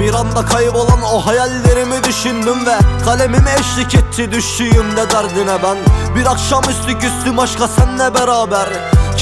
bir anda kaybolan o hayallerimi düşündüm ve Kalemim eşlik etti düştüğümde derdine ben. Bir akşamüstü küstüm aşka senle beraber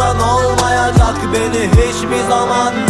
soran olmayacak beni hiçbir zaman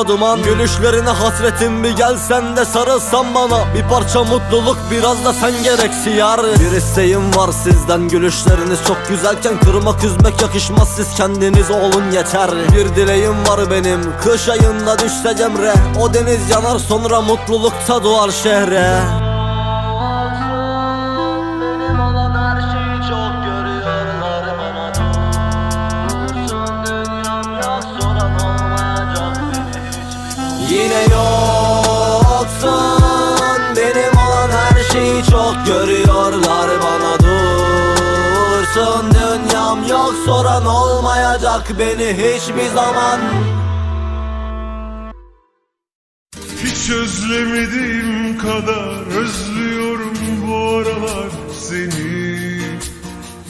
duman. Gülüşlerine hasretim bir gelsen de sarılsan bana. Bir parça mutluluk biraz da sen gereksi yar Bir isteğim var sizden gülüşleriniz çok güzelken Kırmak üzmek yakışmaz. Siz kendiniz olun yeter. Bir dileğim var benim kış ayında düşse cemre O deniz yanar sonra mutlulukta doğar şehre olmayacak beni hiçbir zaman. Hiç özlemediğim kadar özlüyorum bu aralar seni.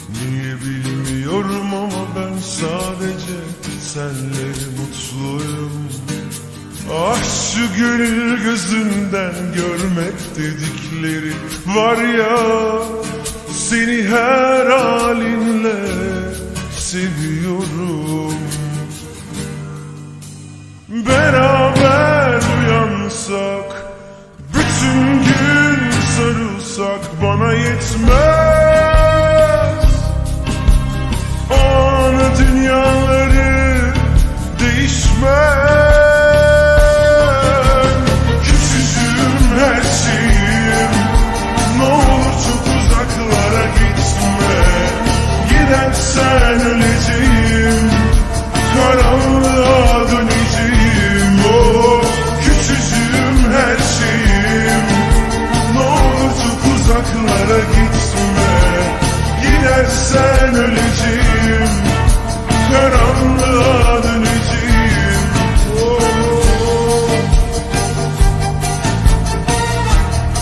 Niye bilmiyorum ama ben sadece senle mutluyum. Ah şu gönül gözünden görmek dedikleri var ya Beraber uyansak Bütün gün sarılsak bana yetmez. O an dünyaları değişmez. Küçücüğüm her şeyim Ne olur çok uzaklara gitme. Gidersen öleceğim